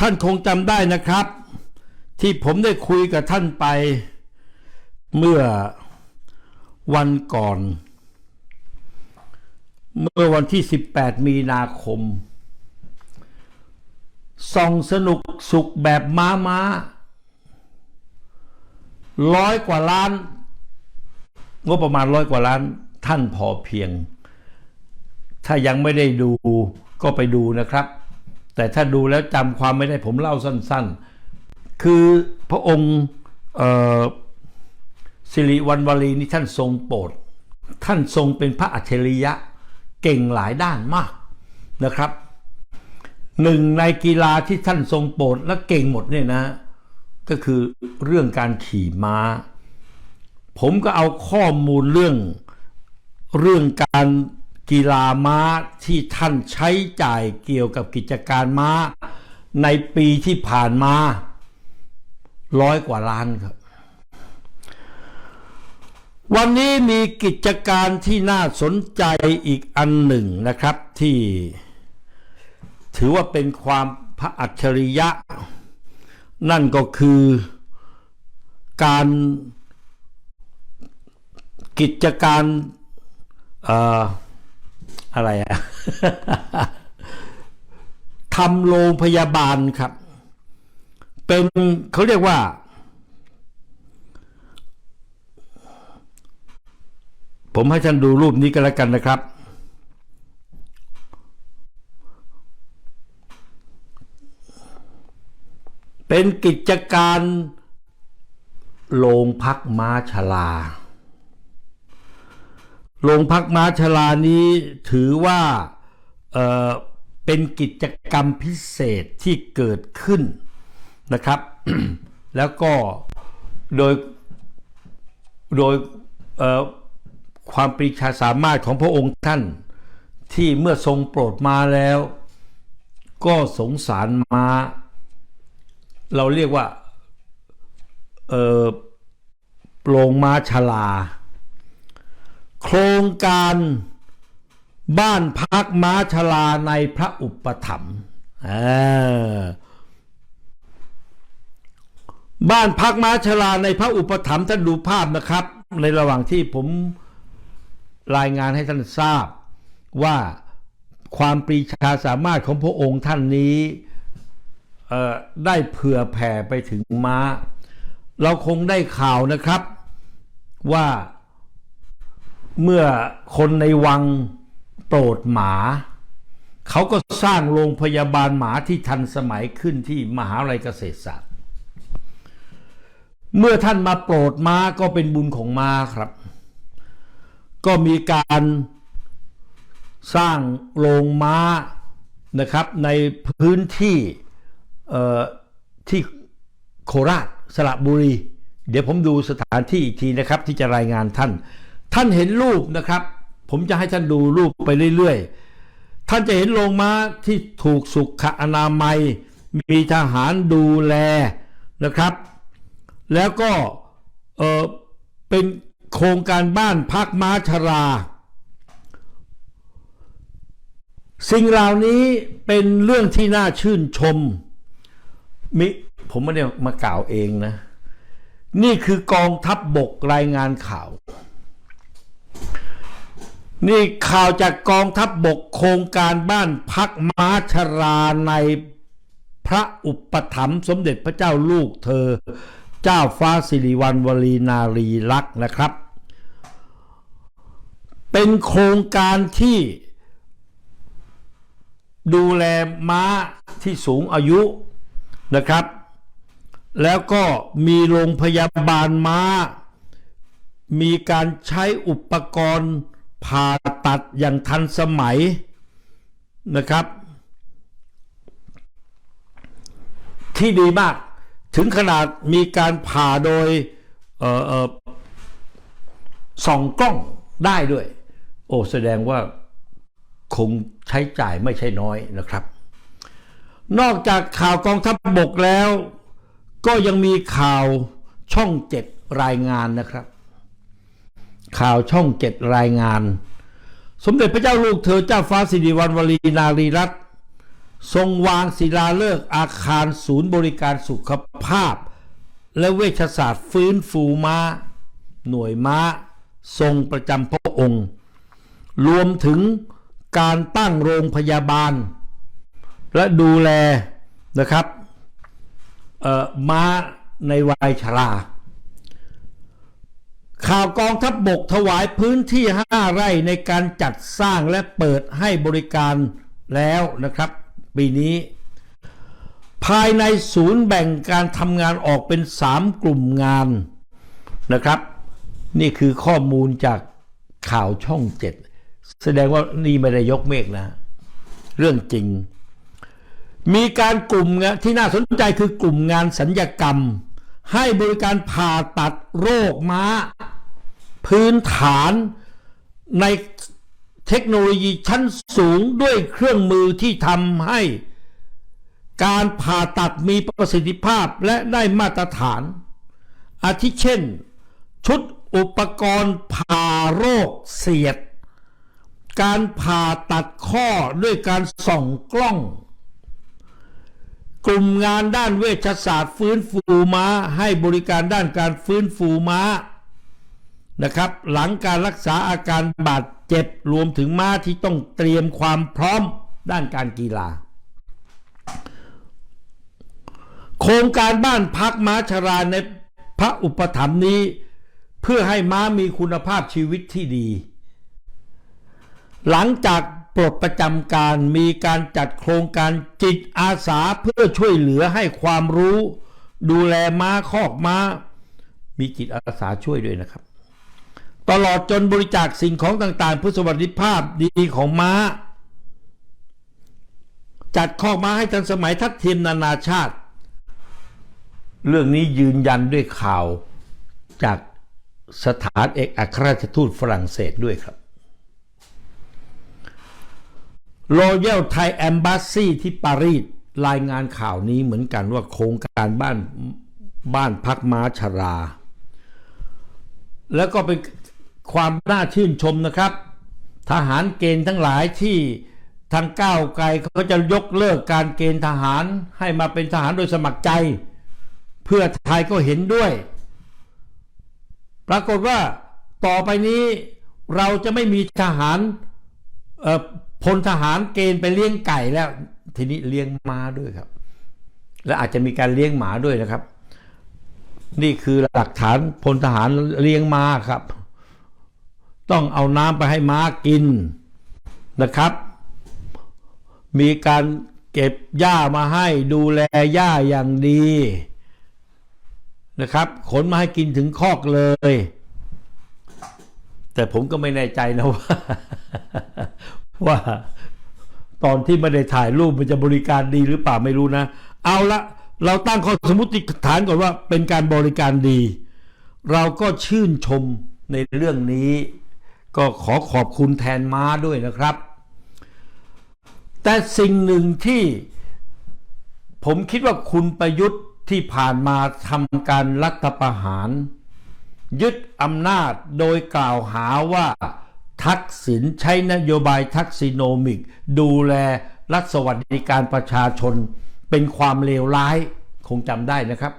ท่านคงจำได้นะครับ ที่ผมได้คุยกับท่านไป เมื่อวันก่อน เมื่อวันที่ 18 มีนาคมส่องสนุกสุขแบบม้าม้าร้อยกว่าล้าน งบประมาณร้อยกว่าล้าน ท่านพอเพียง ถ้ายังไม่ได้ดูก็ไปดูนะครับ แต่ถ้าดูแล้วจำความไม่ได้ผมเล่าสั้นๆ คือพระองค์สิริวัณวลีนี่ท่านทรงโปรดท่านทรงเป็นพระอัจฉริยะเก่งหลายด้านมากนะครับหนึ่งในกีฬาที่ท่านทรงโปรดและเก่งหมดเนี่ยนะ ก็คือเรื่องการขี่ม้า ผมก็เอาข้อมูลเรื่องเรื่องการ กีฬาม้าที่ท่านใช้จ่ายเกี่ยวกับกิจการม้า ในปีที่ผ่านมาร้อยกว่าล้านครับ วันนี้มีกิจการที่น่าสนใจอีกอันหนึ่งนะครับที่ ถือว่าเป็นความพระอัจฉริยะ นั่นก็คือการกิจการเอ่อ อะไรอะทำโรงพยาบาลครับ เป็นเขาเรียกว่า ผมให้ท่านดูรูปนี้กันแล้วกันนะครับ เป็นกิจการโรงพักม้าชลา โรงพักม้าชลานี้ถือว่าเเป็นกิจกรรมพิเศษที่เกิดขึ้นนะครับ แล้วก็โดยโดยความปรีชาสามารถของพระองค์ท่านที่เมื่อทรงโปรดมาแล้ว ก็สงสารมาเราเรียกว่าเออโรงม้าชลา โครงการบ้านพักม้าชลาในพระอุปถัมภ์บ้านพักม้าชลาในพระอุปถัมภ์ท่านดูภาพนะครับ ในระหว่างที่ผมรายงานให้ท่านทราบว่าความปรีชาสามารถของพระองค์ท่านนี้ได้เผื่อแผ่ไปถึงม้า เราคงได้ข่าวนะครับว่า เมื่อคนในวังโปรดหมา เขาก็สร้างโรงพยาบาลหมาที่ทันสมัยขึ้นที่มหาวิทยาลัยเกษตรศาสตร์ เมื่อท่านมาโปรดม้าก็เป็นบุญของม้าครับ ก็มีการสร้างโรงม้านะครับในพื้นที่ที่โคราชสระบุรี เดี๋ยวผมดูสถานที่อีกทีนะครับที่จะรายงานท่าน ท่านเห็นรูปนะครับ ผมจะให้ท่านดูรูปไปเรื่อยๆ ท่านจะเห็นโรงม้าที่ถูกสุขอนามัย มีทหารดูแลนะครับ แล้วก็เออเป็นโครงการบ้านพักม้าชรา สิ่งเหล่านี้เป็นเรื่องที่น่าชื่นชมมิผมไม่ได้มากล่าวเองนะ นี่คือกองทัพบบกรายงานข่าว นี่ข่าวจากกองทัพบบกโครงการบ้านพักม้าชราในพระอุปถัมภ์สมเด็จพระเจ้าลูกเธอ เจ้าฟ้าสิริวัณวลีนารีลักษ์นะครับ เป็นโครงการที่ดูแลม้าที่สูงอายุนะครับ แล้วก็มีโรงพยาบาลม้า มีการใช้อุปกรณ์ ผ่าตัดอย่างทันสมัยนะครับ ที่ดีมาก ถึงขนาดมีการผ่าโดยส่องกล้องได้ด้วย โอ้แสดงว่าคงใช้จ่ายไม่ใช่น้อยนะครับ นอกจากข่าวกองทัพบบกแล้ว ก็ยังมีข่าวช่องเจ็ดรายงานนะครับ ข่าวช่องเจ็ดรายงาน สมเด็จพระเจ้าลูกเธอเจ้าฟ้าสิริวัณวลีนารีรัตน์ทรงวางศิลาฤกษ์อาคารศูนย์บริการสุขภาพ และเวชศาสตร์ฟื้นฟูม้า หน่วยม้า ทรงประจำพระองค์ รวมถึงการตั้งโรงพยาบาล และดูแลนะครับม้าในวัยชรา ข่าวกองทัพบบกถวายพื้นที่ 5 ไร่ในการจัดสร้างและเปิดให้บริการแล้วนะครับ ปีนี้ ภายในศูนย์แบ่งการทำงานออกเป็น 3 กลุ่มงานนะครับ นี่คือข้อมูลจากข่าวช่องเจ็ดแสดงว่านี่ไม่ได้ยกเมฆนะ เรื่องจริง มีการกลุ่มงานที่น่าสนใจคือกลุ่มงานสัญญกรรม ให้บริการผ่าตัดโรคม้า พื้นฐานในเทคโนโลยีชั้นสูงด้วยเครื่องมือที่ทำให้ การผ่าตัดมีประสิทธิภาพและได้มาตรฐาน อาทิเช่น ชุดอุปกรณ์ผ่าโรคเสียด การผ่าตัดข้อด้วยการส่องกล้อง กลุ่มงานด้านเวชศาสตร์ฟื้นฟูม้า ให้บริการด้านการฟื้นฟูม้านะครับ หลังการรักษาอาการบาดเจ็บรวมถึงม้าที่ต้องเตรียมความพร้อมด้านการกีฬา โครงการบ้านพักม้าชราในพระอุปถัมภ์นี้ เพื่อให้ม้ามีคุณภาพชีวิตที่ดี หลังจาก ปลดประจำการมีการจัดโครงการจิตอาสาเพื่อช่วยเหลือให้ความรู้ ดูแลม้าคอกม้า มีจิตอาสาช่วยด้วยนะครับ ตลอดจนบริจาคสิ่งของต่างๆเพื่อสวัสดิภาพดีของม้า จัดคอกม้าให้ทันสมัยทัดเทียมนานาชาติ เรื่องนี้ยืนยันด้วยข่าวจากสถานเอกอัครราชทูตฝรั่งเศสด้วยครับ Royal Thai Embassy ที่ปารีสรายงานข่าวนี้เหมือนกันว่าโครงการบ้านบ้านพักม้าชรา แล้วก็เป็นความน่าชื่นชมนะครับ ทหารเกณฑ์ทั้งหลายที่ทางก้าวไกลเขาจะยกเลิกการเกณฑ์ทหารให้มาเป็นทหารโดยสมัครใจ เพื่อไทยก็เห็นด้วย ปรากฏว่าต่อไปนี้เราจะไม่มีทหาร พลทหารเกณฑ์ไปเลี้ยงไก่แล้ว ทีนี้เลี้ยงม้าด้วยครับ และอาจจะมีการเลี้ยงหมาด้วยนะครับ นี่คือหลักฐานพลทหารเลี้ยงม้าครับ ต้องเอาน้ำไปให้ม้ากินนะครับ มีการเก็บหญ้ามาให้ดูแลหญ้าอย่างดีนะครับ ขนมาให้กินถึงคอกเลย แต่ผมก็ไม่แน่ใจนะว่า ว่าตอนที่ไม่ได้ถ่ายรูปมันจะบริการดีหรือเปล่าไม่รู้นะ เอาละเราตั้งข้อสมมติฐานก่อนว่าเป็นการบริการดี เราก็ชื่นชมในเรื่องนี้ ก็ขอขอบคุณแทนม้าด้วยนะครับ แต่สิ่งหนึ่งที่ผมคิดว่าคุณประยุทธ์ที่ผ่านมาทำการรัฐประหาร ยึดอำนาจโดยกล่าวหาว่า ทักษิณใช้นโยบายทักษิโนมิก ดูแลรัฐสวัสดิการประชาชน เป็นความเลวร้ายคงจำได้นะครับ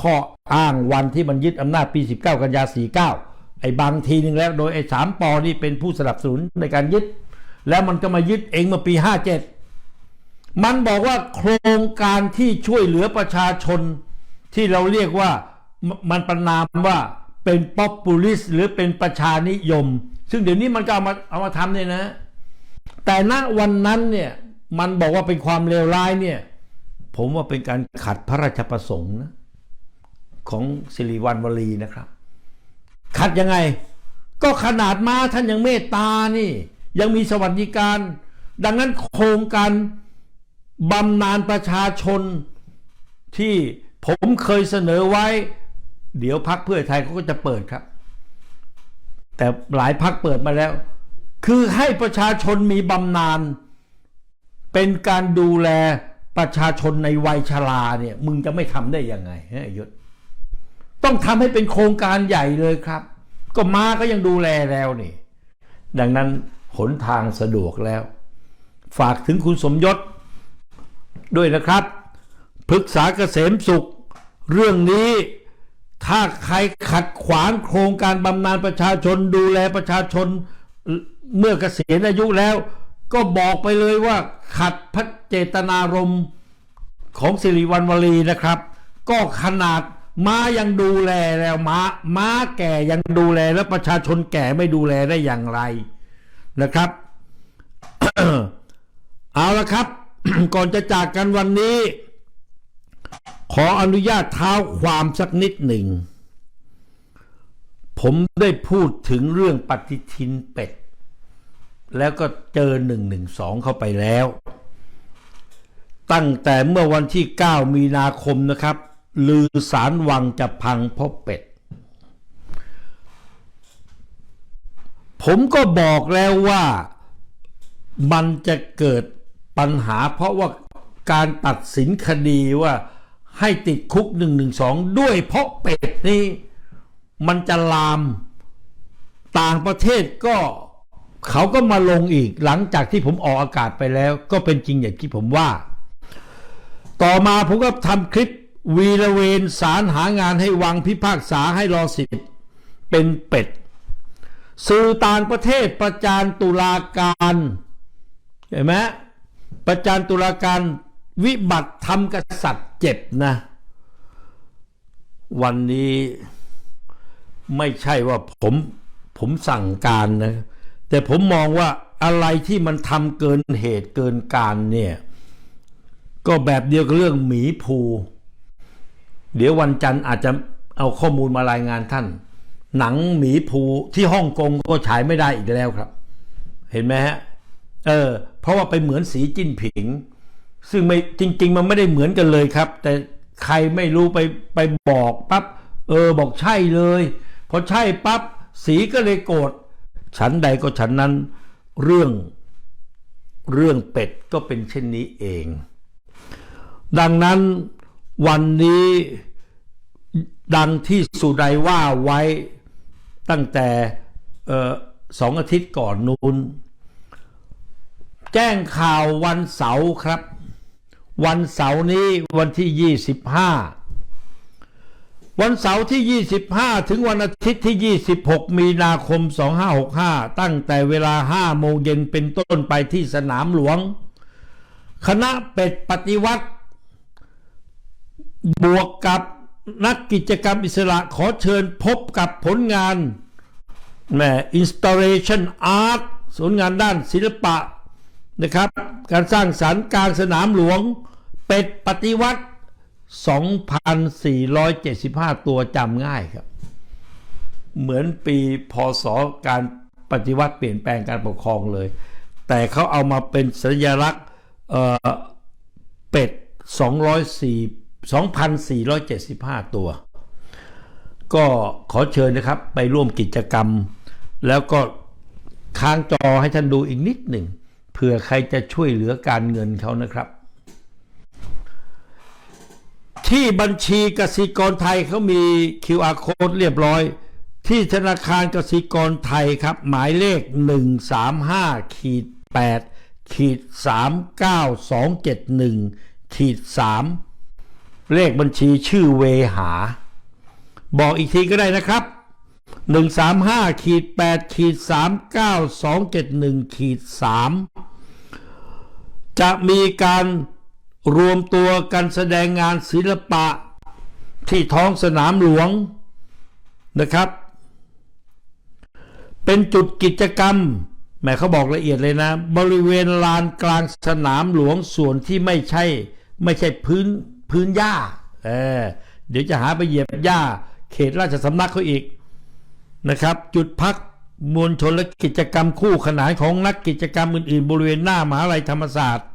ข้ออ้างวันที่มันยึดอำนาจปี 19 กันยา 49 ไอ้บางทีนึงแล้วโดยไอ้สามปอนี่เป็นผู้สนับสนุนในการยึด แล้วมันก็มายึดเองเมื่อปี 57 มันบอกว่าโครงการที่ช่วยเหลือประชาชน ที่เราเรียกว่ามมันประนามว่าเป็นป๊อปปูลิสหรือเป็นประชานิยม ซึ่งเดี๋ยวนี้มันก็เอามาเอามาทำเนี่ยนะ แต่ณวันนั้นเนี่ยมันบอกว่าเป็นความเลวร้ายเนี่ย ผมว่าเป็นการขัดพระราชประสงค์นะของสิริวัณวลีนะครับ ขัดยังไง ก็ขนาดมาท่านยังเมตตานี่ ยังมีสวัสดิการ ดังนั้นโครงการบำนาญประชาชนที่ผมเคยเสนอไว้ เดี๋ยวพักเพื่อไทยเขาก็จะเปิดครับ แต่หลายพักเปิดมาแล้ว คือให้ประชาชนมีบำนาญเป็นการดูแลประชาชนในวัยชราเนี่ย มึงจะไม่ทำได้ยังไงฮะยศต้องทำให้เป็นโครงการใหญ่เลยครับ ก็มาก็ยังดูแลแล้วนี่ ดังนั้นหนทางสะดวกแล้ว ฝากถึงคุณสมยศ ด้วยนะครับพฤกษาเกษมสุข เรื่องนี้ ถ้าใครขัดขวางโครงการบำนาญประชาชนดูแลประชาชนเมื่อเกษียณอายุแล้ว ก็บอกไปเลยว่าขัดพระเจตนารมณ์ของสิริวัณวลีนะครับ ก็ขนาดม้ายังดูแลแล้วม้าม้าแก่ยังดูแลแล้วประชาชนแก่ไม่ดูแลได้อย่างไรนะครับ เอาละครับ ก่อนจะจากกันวันนี้ ขออนุญาตเท้าความสักนิดหนึ่ง ผมได้พูดถึงเรื่องปฏิทินเป็ด แล้วก็เจอหนึ่งหนึ่งสองเข้าไปแล้ว ตั้งแต่เมื่อวันที่ 9 มีนาคมนะครับ ลือสารวังจะพังเพราะเป็ด ผมก็บอกแล้วว่ามันจะเกิดปัญหาเพราะว่าการตัดสินคดีว่า ให้ติดคุก 112 ด้วยเพราะเป็ดนี่มันจะลามต่างประเทศก็เขาก็มาลงอีกหลังจากที่ผมออกอากาศไปแล้ว ก็เป็นจริงอย่างที่ผมว่า ต่อมาผมก็ทำคลิปวีระเวนสารหางานให้วังพิพากษาให้รอสิบเป็นเป็ด สื่อต่างประเทศประจานตุลาการเห็นไหมประจานตุลาการ วิบัติทำกษัตริย์เจ็บนะ วันนี้ไม่ใช่ว่าผมผมสั่งการนะ แต่ผมมองว่าอะไรที่มันทำเกินเหตุเกินการเนี่ย ก็แบบเดียวกับเรื่องหมีภู เดี๋ยววันจันทร์อาจจะเอาข้อมูลมารายงานท่าน หนังหมีภูที่ฮ่องกงก็ฉายไม่ได้อีกแล้วครับ เห็นไหมฮะ เออ เพราะว่าไปเหมือนสีจิ้นผิง ซึ่งไม่จริง ๆ มันไม่ได้เหมือนกันเลยครับ แต่ใครไม่รู้ไปไปบอกปั๊บเออบอกใช่เลยพอใช่ปั๊บสีก็เลยโกรธฉันใดก็ฉันนั้นเรื่องเรื่องเป็ดก็เป็นเช่นนี้เอง ดังนั้นวันนี้ดังที่สุใดว่าไว้ตั้งแต่ออสองอาทิตย์ก่อนนู้น แจ้งข่าววันเสาร์ครับ วันเสาร์นี้วันที่ 25 วันเสาร์ที่ 25 ถึงวันอาทิตย์ที่ 26 มีนาคม 2565 ตั้งแต่เวลา 5 โมงเย็นเป็นต้นไปที่สนามหลวง คณะเป็ดปฏิวัติ บวกกับนักกิจกรรมอิสระขอเชิญพบกับผลงานแหม่ installation art ผลงานด้านศิลปะ นะครับ การสร้างสรรค์กลางสนามหลวง เป็ดปฏิวัติ 2,475 ตัวจำง่ายครับ เหมือนปีพศการปฏิวัติเปลี่ยนแปลงการปกครองเลย แต่เขาเอามาเป็นสัญลักษณ์เอ่อเป็ด 204 2,475 ตัว ก็ขอเชิญนะครับไปร่วมกิจกรรม แล้วก็ค้างจอให้ท่านดูอีกนิดหนึ่ง เผื่อใครจะช่วยเหลือการเงินเขานะครับ ที่บัญชีกสิกรไทยเขามี QR code เรียบร้อย ที่ธนาคารกสิกรไทยครับ หมายเลข 135ขีด8ขีด39271ขีด3เลขบัญชีชื่อเวหา บอกอีกทีก็ได้นะครับ 135ขีด8ขีด39271ขีด3จะมีการรวมตัวกันแสดงงานศิลปะที่ท้องสนามหลวงนะครับ เป็นจุดกิจกรรมแหมเขาบอกละเอียดเลยนะ บริเวณลานกลางสนามหลวงส่วนที่ไม่ใช่ไม่ใช่พื้นพื้นหญ้าเออเดี๋ยวจะหาไปเหยียบหญ้าเขตราชสำนักเขาอีก นะครับจุดพักมวลชนและกิจกรรมคู่ขนานของนักกิจกรรมอื่นๆ บริเวณหน้ามหาวิทยาลัยธรรมศาสตร์